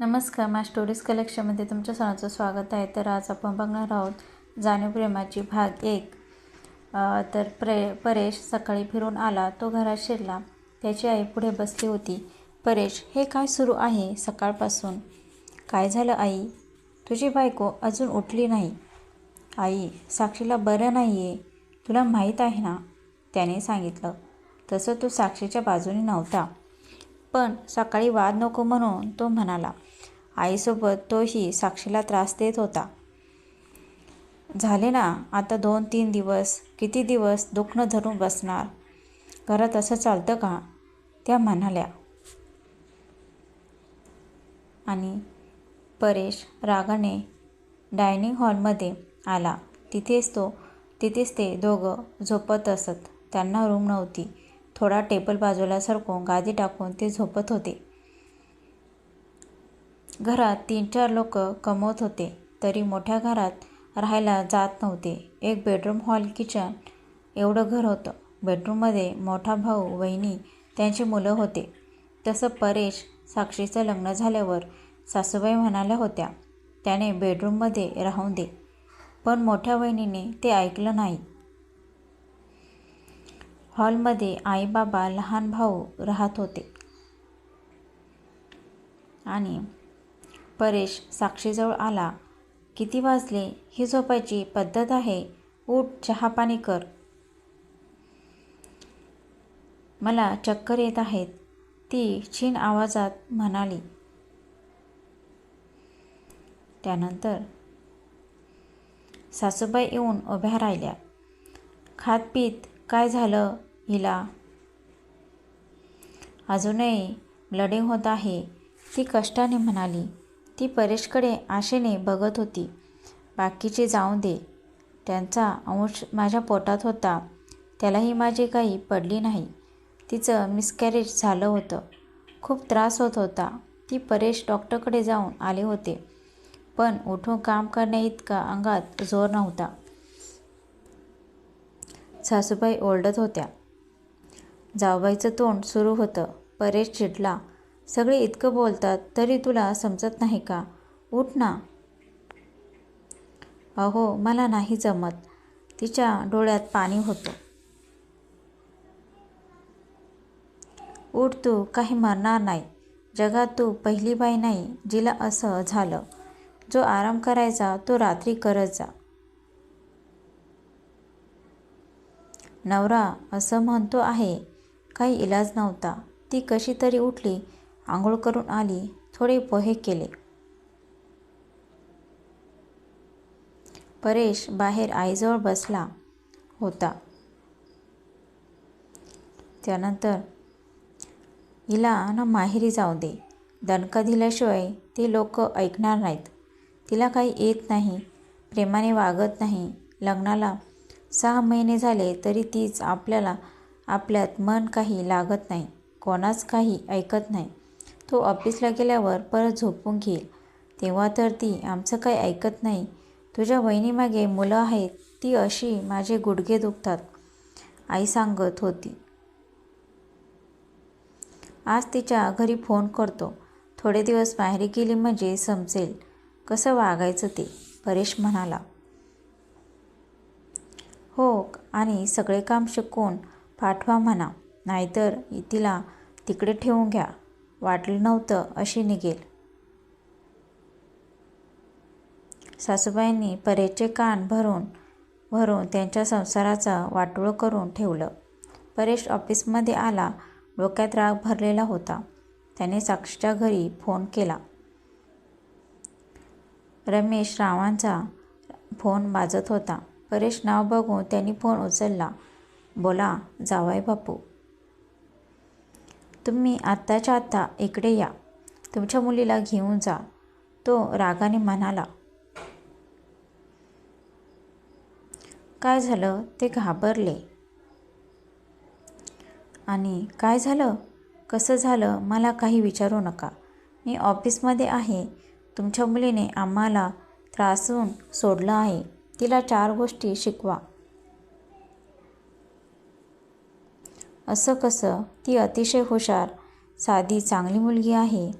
नमस्कार माझ्या स्टोरीज कलेक्शनमध्ये तुमच्या सणाचं स्वागत आहे. तर आज आपण बघणार आहोत जाणीव प्रेमाची भाग एक. तर प्रे परेश सकाळी फिरून आला तो घरात शिरला. त्याची आई पुढे बसली होती. परेश हे काय सुरू आहे सकाळपासून? काय झालं आई? तुझी बायको अजून उठली नाही. आई साक्षीला बरं नाही आहे तुला माहीत आहे ना? त्याने सांगितलं. तसं तो साक्षीच्या बाजूने नव्हता. पण सकाळी वाद नको म्हणून तो म्हणाला आईसोबत तोही साक्षीला त्रास देत होता. झाले ना आता दोन तीन दिवस. किती दिवस दुखणं धरून बसणार? घरात असं चालतं का? त्या म्हणाल्या. आणि परेश रागाने डायनिंग हॉलमध्ये आला. तिथेच तो तिथेच ते दोघं झोपत असत. त्यांना रूम नव्हती. थोडा टेबल बाजूला सरकून गादी टाकून ते झोपत होते. घरात तीन चार लोक कमवत होते तरी मोठ्या घरात राहायला जात नव्हते. एक बेडरूम हॉल किचन एवढं घर होतं. बेडरूममध्ये मोठा भाऊ वहिनी त्यांची मुलं होते. तसं परेश साक्षीचं लग्न झाल्यावर सासूबाई म्हणाल्या होत्या त्याने बेडरूममध्ये राहून दे. पण मोठ्या वहिनीने ते ऐकलं नाही. हॉलमध्ये आई बाबा लहान भाऊ राहत होते. आणि परेश साक्षीजवळ आला. किती वाजले? ही झोपायची पद्धत आहे. उठ चहा पाणी कर. मला चक्कर येत आहेत. ती छीन आवाजात म्हणाली. त्यानंतर सासूबाई येऊन उभ्या राहिल्या. खात पीत काय झालं हिला? अजूनही ब्लडिंग होत आहे. ती कष्टाने म्हणाली. ती परेशकडे आशेने बघत होती. बाकीचे जाऊन दे. त्यांचा अंश माझ्या पोटात होता. त्यालाही माझी काही पडली नाही. तिचं मिसकॅरेज झालं होतं. खूप त्रास होत होता. ती परेश डॉक्टरकडे जाऊन आले होते. पण उठून काम करण्याइतका अंगात जोर नव्हता. सासूबाई ओरडत होत्या. जावबाईचं तोंड सुरू होतं. परेश चिडला. सगळे इतकं बोलतात तरी तुला समजत नाही का? उठ ना. अहो मला नाही जमत. तिच्या डोळ्यात पाणी होतं. उठ तू काही मरणार नाही. जगात तू पहिली बाई नाही जिला असं झालं. जो आराम करायचा तो रात्री करत जा. नवरा असं म्हणतो आहे. काही इलाज नव्हता. ती कशी तरी उठली आंघोळ करून आली थोडे पोहे केले. परेश बाहेर आईजवळ बसला होता. त्यानंतर हिला ना माहेरी जाऊ दे. दणका दिल्याशिवाय ते लोक ऐकणार नाहीत. तिला काही येत नाही. प्रेमाने वागत नाही. लग्नाला सहा महिने झाले तरी तीच आपल्याला आपल्यात मन काही लागत नाही कोणाच काही ऐकत नाही. तो ऑफिसला गेल्यावर परत झोपून घेईल. तेव्हा तर ती आमचं काही ऐकत नाही. तुझ्या वहिनीमागे मुलं आहेत ती अशी माझे गुडघे दुखतात आई सांगत होती. आज तिच्या घरी फोन करतो. थोडे दिवस बाहेर गेली म्हणजे समजेल. कसं वागायचं ते? परेश म्हणाला. हो आणि सगळे काम शिकवून पाठवा म्हणा नाहीतर तिला तिकडे ठेवून घ्या. वाटलं नव्हतं अशी निघेल. सासूबाईंनी परेशचे कान भरून भरून त्यांच्या संसाराचा वाटोळं करून ठेवलं. परेश ऑफिसमध्ये आला डोक्यात राग भरलेला होता. त्याने साक्षीच्या घरी फोन केला. रमेश रावांचा फोन वाजत होता. परेश नाव बघून त्यांनी फोन उचलला. बोला जावाय बापू. तुम्ही आत्ताच्या आत्ता इकडे या. तुमच्या मुलीला घेऊन जा. तो रागाने म्हणाला. काय झालं? ते घाबरले. आणि काय झालं? कसं झालं? मला काही विचारू नका. मी ऑफिसमध्ये आहे. तुमच्या मुलीने आम्हाला त्रासून सोडलं आहे. तिला चार गोष्टी शिकवा. असं कसं? ती अतिशय हुशार साधी चांगली मुलगी आहे.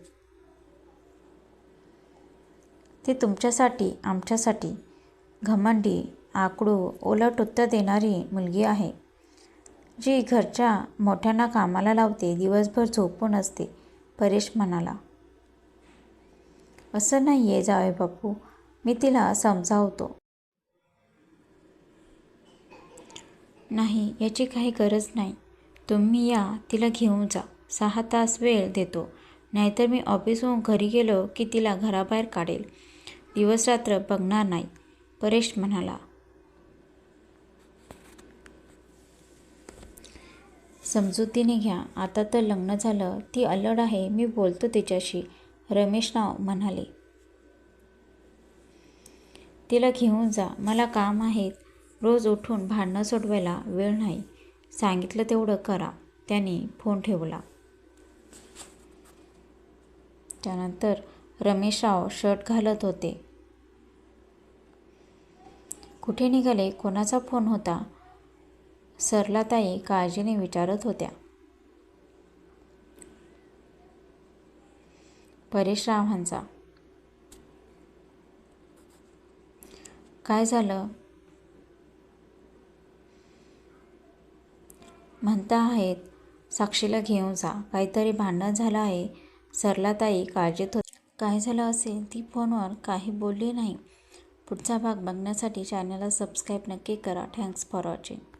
ती तुमच्यासाठी आमच्यासाठी घमंडी आकडू ओलट उत्तर देणारी मुलगी आहे जी घरच्या मोठ्यांना कामाला लावते दिवसभर झोपून असते परेश म्हणाला. असं नाही आहे जावे बापू मी तिला समजावतो. नाही याची काही गरज नाही. तुम्ही या तिला घेऊन जा. सहा तास वेळ देतो. नाहीतर मी ऑफिसहून घरी गेलो की तिला घराबाहेर काढेल. दिवसरात्र बघणार नाही. परेश म्हणाला. समजुतीने घ्या. आता तर लग्न झालं. ती अल्लड आहे मी बोलतो तिच्याशी. रमेश नाव म्हणाले. तिला घेऊन जा. मला काम आहेत रोज उठून भांडणं सोडवायला वेळ नाही. सांगितलं तेवढं करा. त्याने फोन ठेवला. त्यानंतर रमेशराव शर्ट घालत होते. कुठे निघाले? कोणाचा फोन होता? सरलाताई काळजीने विचारत होत्या. परेशरावांचा. काय झालं? म्हणता आहेत साक्षीला घेऊन जा. काहीतरी भांडण झालं आहे. सरलाताई काळजीत होती. काय झालं असेल? ती फोनवर काही बोलली नाही. पुढचा भाग बघण्यासाठी चॅनलला सबस्क्राईब नक्की करा. Thanks for watching